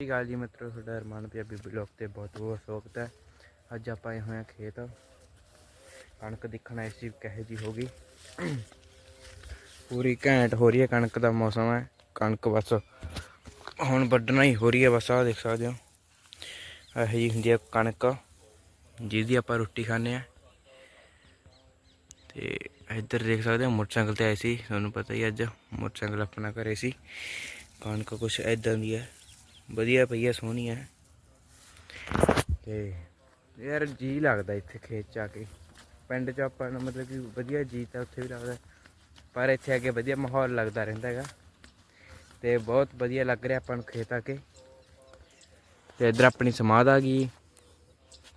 ਸਤਿ ਸ਼੍ਰੀ ਅਕਾਲ ਜੀ ਮਿੱਤਰੋ, ਤੁਹਾਡਾ ਅਰਮਾਨ ਪੰਜਾਬੀ ਬਲੌਗ ਤੇ ਬਹੁਤ ਬਹੁਤ ਸਵਾਗਤ ਹੈ। ਅੱਜ ਆਪਾਂ ਆਏ ਹੋਏ ਹਾਂ ਖੇਤ। ਕਣਕ ਦੇਖਣ ਇਸ ਸੀ, ਕਹੇ ਜੀ ਹੋ ਗਈ। ਪੂਰੀ ਘੈਂਟ ਹੋ ਰਹੀ ਹੈ ਕਣਕ ਦਾ ਮੌਸਮ ਹੈ। ਕਣਕ ਬਸ ਹੁਣ ਵੱਢਣਾ ਹੀ ਹੋ ਰਹੀ ਹੈ, ਬਸ ਆਹ ਦੇਖ ਸਕਦੇ ਹੋ। ਇਹੋ ਜਿਹੀ ਹੁੰਦੀ ਹੈ ਕਣਕ, ਜਿਹਦੀ ਆਪਾਂ ਰੋਟੀ ਖਾਂਦੇ ਆ ਤੇ ਇੱਧਰ ਦੇਖ ਸਕਦੇ ਹੋ, ਮੋਟਰਸਾਈਕਲ ਤੇ ਆਏ ਸੀ। ਤੁਹਾਨੂੰ ਪਤਾ ਹੀ ਅੱਜ ਮੋਟਰਸਾਈਕਲ ਆਪਣਾ ਘਰੇ ਸੀ। ਕਣਕ ਕੁਛ ਐਦਾਂ ਦੀ ਹੈ। ਵਧੀਆ ਪਈ ਸੋਹਣੀ ਹੈ ਤੇ ਯਾਰ ਜੀ ਲੱਗਦਾ ਇੱਥੇ ਖੇਤ ਚ ਆ ਕੇ। ਪਿੰਡ ਚ ਆਪਾਂ ਨੂੰ ਮਤਲਬ ਕਿ ਵਧੀਆ ਜੀ ਤਾਂ ਉੱਥੇ ਵੀ ਲੱਗਦਾ। ਪਰ ਇੱਥੇ ਆ ਕੇ ਵਧੀਆ ਮਾਹੌਲ ਲੱਗਦਾ ਰਹਿੰਦਾ ਹੈਗਾ। ਤੇ ਬਹੁਤ ਵਧੀਆ ਲੱਗ ਰਿਹਾ ਆਪਾਂ ਨੂੰ ਖੇਤ ਆ ਕੇ। ਤੇ ਇੱਧਰ ਆਪਣੀ ਸਮਾਧ ਆ ਗਈ।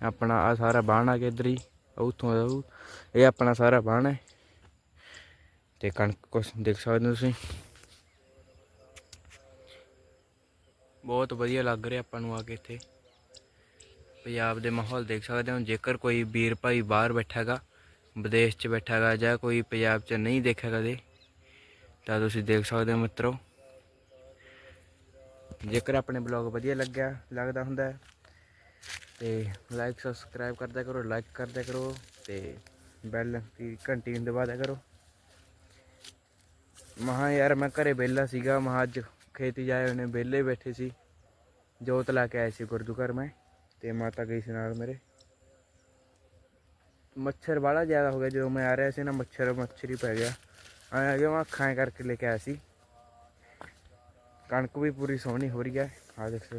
ਆਪਣਾ ਆ ਸਾਰਾ ਬਾਣ ਆ ਗਿਆ ਇੱਧਰ ਹੀ। ਉੱਥੋਂ ਇਹ ਆਪਣਾ ਸਾਰਾ ਬਾਣ ਹੈ। ਤੇ ਕਣਕ ਕੁਛ ਦੇਖ ਸਕਦੇ ਹੋ ਤੁਸੀਂ। ਬਹੁਤ ਵਧੀਆ ਲੱਗ ਰਿਹਾ ਆਪਾਂ ਨੂੰ ਆ ਕੇ ਇੱਥੇ। ਪੰਜਾਬ ਦੇ ਮਾਹੌਲ ਦੇਖ ਸਕਦੇ ਹੋ। ਜੇਕਰ ਕੋਈ ਵੀਰ ਭਾਈ ਬਾਹਰ ਬੈਠਾ ਹੈਗਾ ਵਿਦੇਸ਼ 'ਚ ਬੈਠਾ ਹੈਗਾ ਜਾਂ ਕੋਈ ਪੰਜਾਬ 'ਚ ਨਹੀਂ ਦੇਖਿਆ ਕਦੇ, ਤਾਂ ਤੁਸੀਂ ਦੇਖ ਸਕਦੇ ਹੋ ਮਿੱਤਰੋ। ਜੇਕਰ ਆਪਣੇ ਬਲੌਗ ਵਧੀਆ ਲੱਗਿਆ, ਲੱਗਦਾ ਹੁੰਦਾ ਹੈ, ਤੇ ਲਾਈਕ ਸਬਸਕ੍ਰਾਈਬ ਕਰਦਿਆ ਕਰੋ ਲਾਈਕ ਕਰਦਿਆ ਕਰੋ, ਤੇ ਬੈਲ ਦੀ ਘੰਟੀ ਨੂੰ ਦਬਾ ਦਿਆ ਕਰੋ। ਮਹਾ ਯਾਰ, ਮੈਂ ਘਰੇ ਵਿਹਲਾ ਸੀਗਾ, ਮਹਾ ਅੱਜ ਖੇਤੀ ਜਾਏ ਉਹਨੇ ਵਿਹਲੇ ਬੈਠੇ ਸੀ। ਜੋਤ ਲਾ ਕੇ ਆਏ ਸੀ ਗੁਰਦੂ ਘਰ ਮੈਂ, ਤੇ ਮਾਤਾ ਗਈ ਸੀ ਨਾਲ ਮੇਰੇ। ਮੱਛਰ ਵਾਲਾ ਜ਼ਿਆਦਾ ਹੋ ਗਿਆ, ਜਦੋਂ ਮੈਂ ਆ ਰਿਹਾ ਸੀ ਨਾ, ਮੱਛਰ ਮੱਛਰ ਹੀ ਪੈ ਗਿਆ। ਆਇਆ ਗਿਆ, ਮੈਂ ਅੱਖਾਂ ਕਰਕੇ ਲੈ ਕੇ ਆਇਆ ਸੀ। ਕਣਕ ਵੀ ਪੂਰੀ ਸੋਹਣੀ ਹੋ ਰਹੀ ਹੈ ਆ ਦੇਖ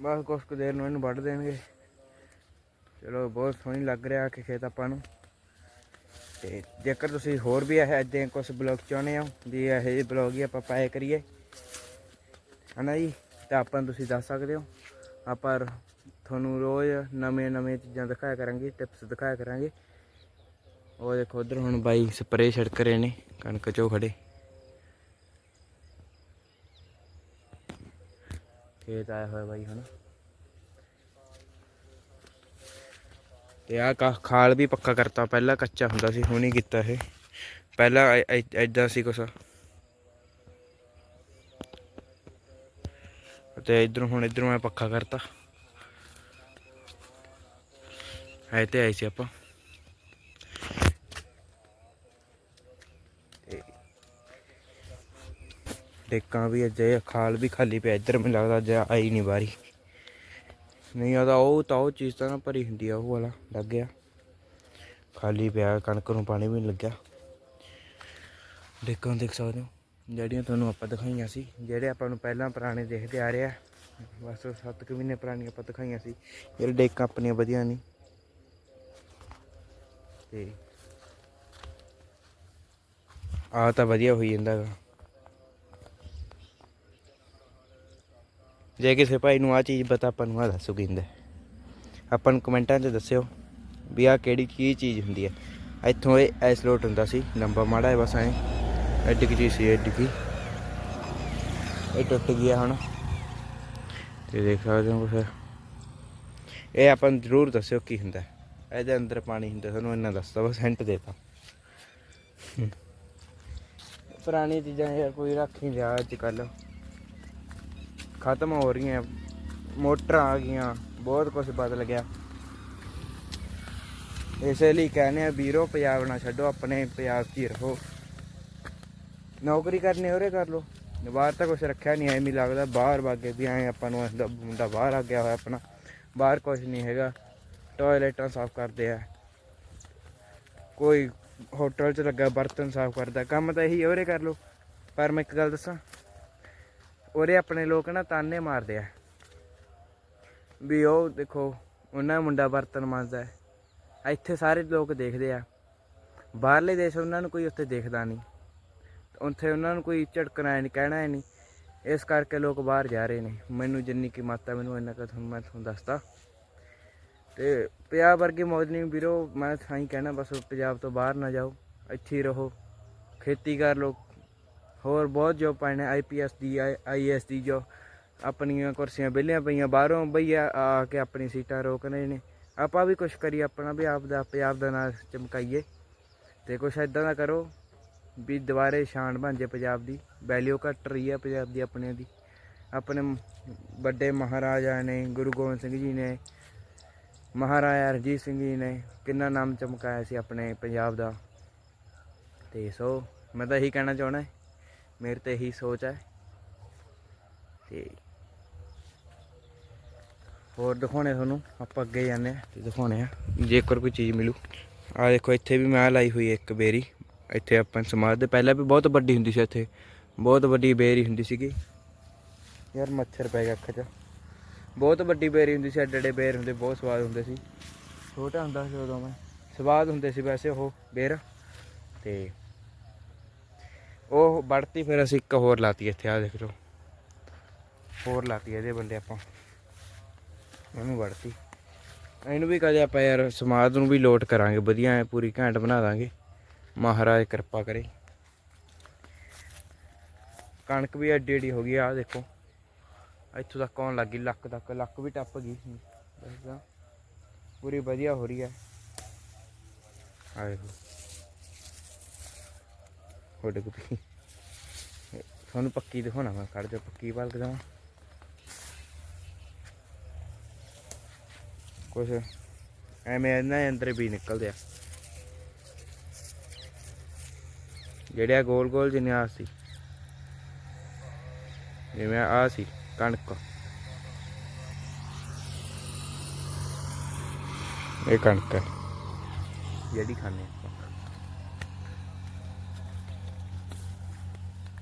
ਬਸ ਕੁਛ ਕੁ ਦੇਰ ਨੂੰ ਇਹਨੂੰ ਵੱਢ ਦੇਣਗੇ। ਚਲੋ, ਬਹੁਤ ਸੋਹਣੀ ਲੱਗ ਰਿਹਾ ਕਿ ਖੇਤ ਆਪਾਂ ਨੂੰ। ਤੇ ਜੇਕਰ ਤੁਸੀਂ ਹੋਰ ਵੀ ਇਹ ਇਦਾਂ ਕੁਝ ਬਲੌਗ ਚਾਹੁੰਦੇ ਹੋ ਵੀ ਇਹ ਜਿਹੇ ਬਲੌਗ ਹੀ ਆਪਾਂ ਪਾਏ ਕਰੀਏ, ਹਨਾ ਜੀ? ਤਾਂ ਆਪਾਂ ਨੂੰ ਤੁਸੀਂ ਦੱਸ ਸਕਦੇ ਹੋ। ਆਪਾਂ ਤੁਹਾਨੂੰ ਰੋਜ਼ ਨਵੇਂ ਨਵੇਂ ਚੀਜ਼ਾਂ ਦਿਖਾਇਆ ਕਰਾਂਗੇ ਟਿਪਸ ਦਿਖਾਇਆ ਕਰਾਂਗੇ। ਉਹ ਦੇਖੋ ਉਧਰ ਹੁਣ ਬਾਈ ਸਪਰੇਅ ਛਿੜਕ ਰਹੇ ਨੇ, ਕਣਕ ਚੋਂ ਖੜੇ ਖੇਤ ਆਇਆ ਹੋਇਆ ਬਾਈ ਹੁਣ। ਤੇ ਆ ਖਾਲ ਵੀ ਪੱਕਾ ਕਰਤਾ। ਪਹਿਲਾਂ ਕੱਚਾ ਹੁੰਦਾ ਸੀ, ਹੁਣ ਹੀ ਕੀਤਾ ਇਹ। ਪਹਿਲਾਂ ਐਦਾਂ ਸੀ ਕੁਛ। ਤੇ ਇਧਰੋਂ ਹੁਣ ਇਧਰੋਂ ਮੈਂ ਪੱਕਾ ਕਰਤਾ। ਐ ਤੇ ਆਈ ਸੀ ਆਪਾਂ। ਟੇਕਾਂ ਵੀ ਅਜੇ, ਖਾਲ ਵੀ ਖਾਲੀ ਪਿਆ। ਇੱਧਰ ਮੈਨੂੰ ਲੱਗਦਾ ਅੱਜ ਆਈ ਨਹੀਂ ਵਾਰੀ ਨਹੀਂ ਆਦਾ ਉਹ ਤਾਂ ਉਹ ਚੀਜ਼ ਤਾਂ ਨਾ ਭਰੀ ਹੁੰਦੀ ਆ, ਉਹ ਵਾਲਾ ਲੱਗ ਗਿਆ। ਖਾਲੀ ਪਿਆ ਕਣਕ ਨੂੰ ਪਾਣੀ ਵੀ ਨਹੀਂ ਲੱਗਿਆ। ਡੇਕਾਂ ਦੇਖ ਸਕਦੇ ਹੋ, ਜਿਹੜੀਆਂ ਤੁਹਾਨੂੰ ਆਪਾਂ ਦਿਖਾਈਆਂ ਸੀ, ਜਿਹੜੇ ਆਪਾਂ ਨੂੰ ਪਹਿਲਾਂ ਪੁਰਾਣੇ ਦੇਖਦੇ ਆ ਰਹੇ ਆ, ਬਸ 7 ਕੁ ਮਹੀਨੇ ਪੁਰਾਣੀਆਂ ਆਪਾਂ ਦਿਖਾਈਆਂ ਸੀ ਜਿਹੜੇ ਡੇਕਾਂ ਆਪਣੀਆਂ ਵਧੀਆ ਨਹੀਂ ਤੇ ਆ ਤਾਂ ਵਧੀਆ ਹੋਈ ਜਾਂਦਾ ਗਾ। ਜੇ ਕਿਸੇ ਭਾਈ ਨੂੰ ਆ ਚੀਜ਼ ਪਤਾ, ਆਪਾਂ ਨੂੰ ਆ ਦੱਸੋ ਕੀ ਆਪਾਂ ਨੂੰ ਕਮੈਂਟਾਂ 'ਚ ਦੱਸਿਓ ਵੀ ਆ ਕਿਹੜੀ ਕੀ ਚੀਜ਼ ਹੁੰਦੀ ਹੈ। ਇੱਥੋਂ ਇਹ ਐਸ ਲੋਟ ਹੁੰਦਾ ਸੀ ਲੰਬਾ ਮਾੜਾ ਹੈ ਬਸ ਐ। ਐਡੀ ਕੀ ਚੀਜ਼ ਸੀ ਐਡੀ ਕੀ। ਇਹ ਟੁੱਟ ਗਿਆ ਹੁਣ। ਤੇ ਦੇਖ ਸਕਦੇ ਹੋ ਕੁਛ ਇਹ ਆਪਾਂ ਨੂੰ ਜ਼ਰੂਰ ਦੱਸਿਓ ਕੀ ਹੁੰਦਾ। ਇਹਦੇ ਅੰਦਰ ਪਾਣੀ ਹੁੰਦਾ, ਤੁਹਾਨੂੰ ਇੰਨਾ ਦੱਸਦਾ, ਬਸ ਹਿੰਟ ਦੇਤਾ। ਪੁਰਾਣੀ ਚੀਜ਼ਾਂ ਯਾਰ ਕੋਈ ਰੱਖ ਨਹੀਂ ਰਿਹਾ ਅੱਜ ਕੱਲ੍ਹ। ਖਤਮ ਹੋ ਰਹੀਆਂ, ਮੋਟਰਾਂ ਆ ਗਈਆਂ, ਬਹੁਤ ਕੁਝ ਬਦਲ ਗਿਆ। ਇਸੇ ਲਈ ਕਹਿੰਦੇ ਆ, ਵੀਰੋ, ਪੰਜਾਬ ਨਾ ਛੱਡੋ, ਆਪਣੇ ਪੰਜਾਬ 'ਚ ਹੀ ਰਹੋ। ਨੌਕਰੀ ਕਰਨੀ ਹੋਰੇ ਕਰ ਲੋ ਬਾਹਰ ਤਾਂ ਕੁਝ ਰੱਖਿਆ ਨਹੀਂ ਐਵੇਂ ਹੀ ਲੱਗਦਾ ਬਾਹਰ ਵਾਗੇ ਵੀ ਆਏ ਆਪਾਂ ਨੂੰ ਐਂ ਮੁੰਡਾ ਬਾਹਰ ਆ ਗਿਆ ਹੋਇਆ ਆਪਣਾ। ਬਾਹਰ ਕੁਝ ਨਹੀਂ ਹੈਗਾ, ਟਾਇਲਟਾਂ ਸਾਫ਼ ਕਰਦੇ ਆ। ਕੋਈ ਹੋਟਲ 'ਚ ਲੱਗਾ, ਬਰਤਨ ਸਾਫ਼ ਕਰਦਾ, ਕੰਮ ਤਾਂ ਇਹੀ ਹੋਰੇ ਕਰ ਲੋ ਪਰ ਮੈਂ ਇੱਕ ਗੱਲ ਦੱਸਾਂ ਉਹਦੇ ਆਪਣੇ ਲੋਕ ਨਾ ਤਾਨੇ ਮਾਰਦੇ ਆ। ਵੀ ਉਹ ਦੇਖੋ, ਉਹਨਾਂ ਮੁੰਡਾ ਬਰਤਨ ਮਾਂਜਦਾ ਹੈ। ਇੱਥੇ ਸਾਰੇ ਲੋਕ ਦੇਖਦੇ ਆ। ਬਾਹਰਲੇ ਦੇਸ਼ ਉਹਨਾਂ ਨੂੰ ਕੋਈ ਉੱਥੇ ਦੇਖਦਾ ਨਹੀਂ। ਉੱਥੇ ਉਹਨਾਂ ਨੂੰ ਕੋਈ ਝਟਕਣਾ ਨਹੀਂ ਕਹਿਣਾ ਹੀ ਨਹੀਂ ਇਸ ਕਰਕੇ ਲੋਕ ਬਾਹਰ ਜਾ ਰਹੇ ਨੇ। ਮੈਨੂੰ ਜਿੰਨੀ ਕੀ ਮਾਤਾ ਮੈਨੂੰ ਇੰਨਾ ਕੁ ਤੁਹਾਨੂੰ ਮੈਂ ਤੁਹਾਨੂੰ ਦੱਸਦਾ। ਤੇ ਪੰਜਾਬ ਵਰਗੇ ਮੌਜ ਨਹੀਂ ਵੀਰੋ, ਮੈਂ ਤਾਂ ਹੀ ਕਹਿਣਾ, ਬਸ ਪੰਜਾਬ ਤੋਂ ਬਾਹਰ ਨਾ ਜਾਓ, ਇੱਥੇ ਹੀ ਰਹੋ। ਖੇਤੀ ਕਰ ਲਓ ਹੋਰ ਬਹੁਤ ਜੋਬ ਪਾਣੇ ਆਈਪੀਐਸ ਦੀ ਆਈਐਸ ਦੀ ਜੋ ਆਪਣੀਆਂ ਕੁਰਸੀਆਂ ਵਿਹਲੀਆਂ ਪਈਆਂ, ਬਾਹਰੋਂ ਬਈਆ ਆ ਕੇ ਆਪਣੀ ਸੀਟਾਂ ਰੋਕ ਰਹੇ ਨੇ। ਆਪਾਂ ਵੀ ਕੁਝ ਕਰੀਏ, ਆਪਣਾ ਵੀ ਆਪ ਦਾ, ਪੰਜਾਬ ਦਾ ਨਾਂ ਚਮਕਾਈਏ। ਤੇ ਕੁਛ ਇਦਾਂ ਦਾ ਕਰੋ ਵੀ ਦੁਬਾਰੇ ਸ਼ਾਨ ਬਣ ਜੇ ਪੰਜਾਬ ਦੀ। ਵੈਲਿਊ ਘਟ ਰਹੀ ਹੈ ਪੰਜਾਬ ਦੀ ਆਪਣੇ ਦੀ। ਆਪਣੇ ਵੱਡੇ ਮਹਾਰਾਜਾ ਨੇ, ਗੁਰੂ ਗੋਬਿੰਦ ਸਿੰਘ ਜੀ ਨੇ, ਮਹਾਰਾਜਾ ਰਣਜੀਤ ਸਿੰਘ ਜੀ ਨੇ, ਕਿੰਨਾ ਨਾਮ ਚਮਕਾਇਆ ਸੀ ਆਪਣੇ ਪੰਜਾਬ ਦਾ। ਤੇ ਸੋ, ਮੈਂ ਤਾਂ ਇਹੀ ਕਹਿਣਾ ਚਾਹਣਾ ਮੇਰੇ ਤੇ ਇਹੀ ਸੋਚ ਹੈ। ਤੇ ਹੋਰ ਦਿਖਾਉਣੇ ਤੁਹਾਨੂੰ, ਆਪਾਂ ਅੱਗੇ ਜਾਂਦੇ ਆ ਤੇ ਦਿਖਾਉਣੇ ਆ ਜੇਕਰ ਕੋਈ ਚੀਜ਼ ਮਿਲੂ। ਆ ਦੇਖੋ, ਇੱਥੇ ਵੀ ਮੈਂ ਲਾਈ ਹੋਈ ਇੱਕ ਬੇਰੀ। ਇੱਥੇ ਆਪਾਂ ਸਮਾਜ ਦੇ ਪਹਿਲਾਂ ਵੀ ਬਹੁਤ ਵੱਡੀ ਹੁੰਦੀ ਸੀ ਇੱਥੇ। ਬਹੁਤ ਵੱਡੀ ਬੇਰੀ ਹੁੰਦੀ ਸੀਗੀ। ਯਾਰ ਮੱਛਰ ਪੈ ਗਿਆ ਅੱਖ 'ਚ। ਬਹੁਤ ਵੱਡੀ ਬੇਰੀ ਹੁੰਦੀ ਸੀ ਐਡੇ ਐਡੇ ਬੇਰ ਹੁੰਦੇ, ਬਹੁਤ ਸਵਾਦ ਹੁੰਦੇ ਸੀ। ਛੋਟਾ ਹੁੰਦਾ ਸੀ ਉਦੋਂ ਮੈਂ। ਸਵਾਦ ਹੁੰਦੇ ਸੀ ਵੈਸੇ ਉਹ ਬੇਰ। ਤੇ ਉਹ ਵੜਤੀ ਫਿਰ ਅਸੀਂ ਇੱਕ ਹੋਰ ਲਾਤੀ ਇੱਥੇ ਆ ਦੇਖ ਲਓ। ਹੋਰ ਲਾਤੀ ਇਹਦੇ ਬੰਦੇ ਆਪਾਂ। ਉਹਨੂੰ ਵੜਤੀ ਇਹਨੂੰ ਵੀ ਕਦੇ ਆਪਾਂ ਯਾਰ ਸਮਾਜ ਨੂੰ ਵੀ ਲੋਟ ਕਰਾਂਗੇ, ਵਧੀਆ ਐਂ ਪੂਰੀ ਘੈਂਟ ਬਣਾ ਦਾਂਗੇ। ਮਹਾਰਾਜ ਕਿਰਪਾ ਕਰੇ। ਕਣਕ ਵੀ ਐਡੀ ਐਡੀ ਹੋ ਗਈ ਆ ਦੇਖੋ। ਇੱਥੋਂ ਤੱਕ ਆਉਣ ਲੱਗੀ, ਲੱਕ ਤੱਕ, ਲੱਕ ਵੀ ਟੱਪ ਗਈ। ਪੂਰੀ ਵਧੀਆ ਹੋ ਰਹੀ ਹੈ ਆ ਦੇਖੋ। ਹੋ ਡਿੱਗ ਪਈ ਤੁਹਾਨੂੰ ਪੱਕੀ ਦਿਖਾਉਣਾ ਮੈਂ ਖੜ ਜਾ ਪੱਕੀ ਪਲਕ ਦਿਖਾਵਾਂ ਕੁਛ ਐਵੇਂ ਇਹਨਾਂ ਅੰਦਰ ਵੀ ਨਿਕਲਦੇ ਆ। ਜਿਹੜੇ ਆ ਗੋਲ ਗੋਲ ਜਿੰਨੇ ਆ ਸੀ। ਜਿਵੇਂ ਆ ਸੀ, ਕਣਕ। ਇਹ ਕਣਕ ਹੈ। ਜਿਹੜੀ ਖਾਣੇ ਆਪਾਂ।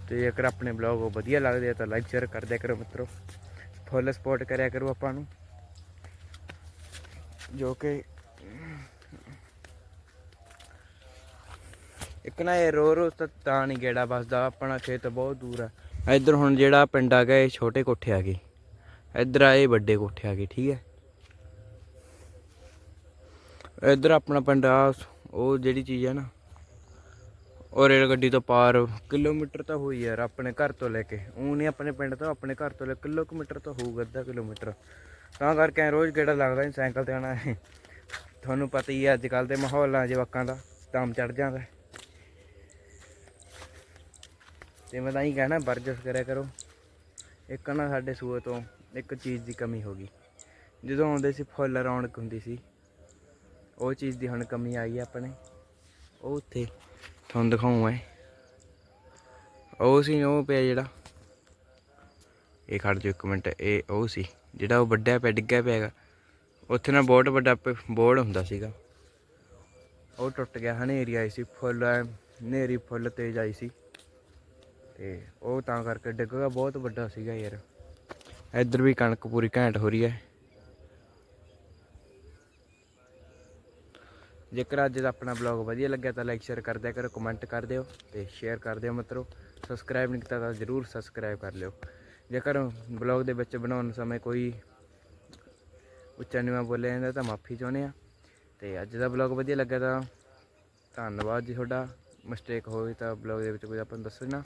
ਤੇ ਜੇਕਰ ਆਪਣੇ ਬਲੌਗ ਵਧੀਆ ਲੱਗਦੇ ਆ ਤਾਂ ਲਾਈਕ ਸ਼ੇਅਰ ਕਰ ਦਿਆ ਕਰੋ ਮਿੱਤਰੋ। ਫੁੱਲ ਸਪੋਰਟ ਕਰਿਆ ਕਰੋ ਆਪਾਂ ਨੂੰ। ਜੋ ਕਿ ਇੱਕ ਨਾ ਇਹ ਰੋ ਰੋ ਤਾਂ ਨਹੀਂ ਗੇੜਾ ਵੱਜਦਾ, ਆਪਣਾ ਖੇਤ ਬਹੁਤ ਦੂਰ ਆ। ਇੱਧਰ ਹੁਣ ਜਿਹੜਾ ਪਿੰਡ ਆ ਗਿਆ ਇਹ ਛੋਟੇ ਕੋਠੇ ਆ ਗਏ ਇੱਧਰ ਆਏ ਵੱਡੇ ਕੋਠੇ ਆ ਗਏ ਠੀਕ ਹੈ। ਇੱਧਰ ਆਪਣਾ ਪਿੰਡ ਆ, ਉਹ ਜਿਹੜੀ ਚੀਜ਼ ਹੈ ਨਾ ਉਹ ਰੇਲ ਗੱਡੀ ਤੋਂ ਪਾਰ ਕਿਲੋਮੀਟਰ ਤਾਂ ਹੋਈ ਯਾਰ ਆਪਣੇ ਘਰ ਤੋਂ ਲੈ ਕੇ। ਉਹ ਨਹੀਂ ਆਪਣੇ ਪਿੰਡ ਤੋਂ, ਆਪਣੇ ਘਰ ਤੋਂ ਲੈ ਕਿਲੋਮੀਟਰ ਤਾਂ ਹੋਊਗਾ, ਅੱਧਾ ਕਿਲੋਮੀਟਰ। ਤਾਂ ਕਰਕੇ ਰੋਜ਼ ਗੇੜਾ ਲੱਗਦਾ ਨਹੀਂ ਸਾਈਕਲ ਤੇ ਆਣਾ। ਤੁਹਾਨੂੰ ਪਤਾ ਹੀ ਹੈ ਅੱਜ ਕੱਲ ਦੇ ਮਾਹੌਲਾਂ, ਜਵਾਕਾਂ ਦਾ ਦਮ ਚੜ ਜਾਂਦਾ। ਹੈ। ਤੇ ਮੈਂ ਤਾਂ ਹੀ ਕਹਿਣਾ, ਵਰਜਸ ਕਰਿਆ ਕਰੋ। ਇੱਕ ਨਾ ਸਾਡੇ ਸੂਏ ਤੋਂ ਇੱਕ ਚੀਜ਼ ਦੀ ਕਮੀ ਹੋ ਗਈ। ਜਦੋਂ ਆਉਂਦੇ ਸੀ ਫੁੱਲ ਰੌਣਕ ਹੁੰਦੀ ਸੀ, ਉਹ ਚੀਜ਼ ਦੀ ਹੁਣ ਕਮੀ ਆਈ ਹੈ ਆਪਣੇ। ਉਹ ਉੱਥੇ ਤੁਹਾਨੂੰ ਦਿਖਾਉਂ ਮੈਂ ਉਹ ਸੀ ਉਹ ਪਿਆ ਜਿਹੜਾ। ਇਹ ਖੜ ਜੋ ਇੱਕ ਮਿੰਟ, ਇਹ ਉਹ ਸੀ, ਜਿਹੜਾ ਉਹ ਵੱਡਿਆ ਪਿਆ ਡਿੱਗਿਆ ਪਿਆ ਹੈਗਾ। ਉੱਥੇ ਨਾ ਬਹੁਤ ਵੱਡਾ ਬੋਰਡ ਹੁੰਦਾ ਸੀਗਾ। ਉਹ ਟੁੱਟ ਗਿਆ, ਹਨੇਰੀ ਆਈ ਸੀ, ਫੁੱਲ ਹਨੇਰੀ ਫੁੱਲ ਤੇਜ਼ ਆਈ ਸੀ। ਤੇ ਉਹ ਤਾਂ ਕਰਕੇ ਡਿੱਗ ਗਿਆ, ਬਹੁਤ ਵੱਡਾ ਸੀਗਾ ਯਾਰ। ਇੱਧਰ ਵੀ ਕਣਕ ਪੂਰੀ ਘੈਂਟ ਹੋ ਰਹੀ ਹੈ ਜੇਕਰ ਅੱਜ ਦਾ ਆਪਣਾ ਬਲੌਗ ਵਧੀਆ ਲੱਗਿਆ ਤਾਂ ਲਾਈਕ ਸ਼ੇਅਰ ਕਰ ਦਿਆ ਕਰੋ ਕਮੈਂਟ ਕਰ ਦਿਓ ਤੇ ਸ਼ੇਅਰ ਕਰ ਦਿਓ ਮਿੱਤਰੋ। ਸਬਸਕ੍ਰਾਈਬ ਨਹੀਂ ਕੀਤਾ ਤਾਂ ਜਰੂਰ ਸਬਸਕ੍ਰਾਈਬ ਕਰ ਲਿਓ। ਜੇਕਰ ਬਲੌਗ ਦੇ ਵਿੱਚ ਬਣਾਉਣ ਸਮੇਂ ਕੋਈ ਉੱਚਾ ਨੀਵਾਂ ਬੋਲਿਆ ਜਾਂਦਾ ਤਾਂ ਮਾਫੀ ਚਾਹੁੰਦੇ ਆ ਤੇ ਅੱਜ ਦਾ ਬਲੌਗ ਵਧੀਆ ਲੱਗਾ ਤਾਂ ਧੰਨਵਾਦ ਜੀ ਤੁਹਾਡਾ। ਮਿਸਟੇਕ ਹੋਈ ਤਾਂ ਬਲੌਗ ਦੇ ਵਿੱਚ ਕੋਈ ਆਪਾਂ ਨੂੰ ਦੱਸਣਾ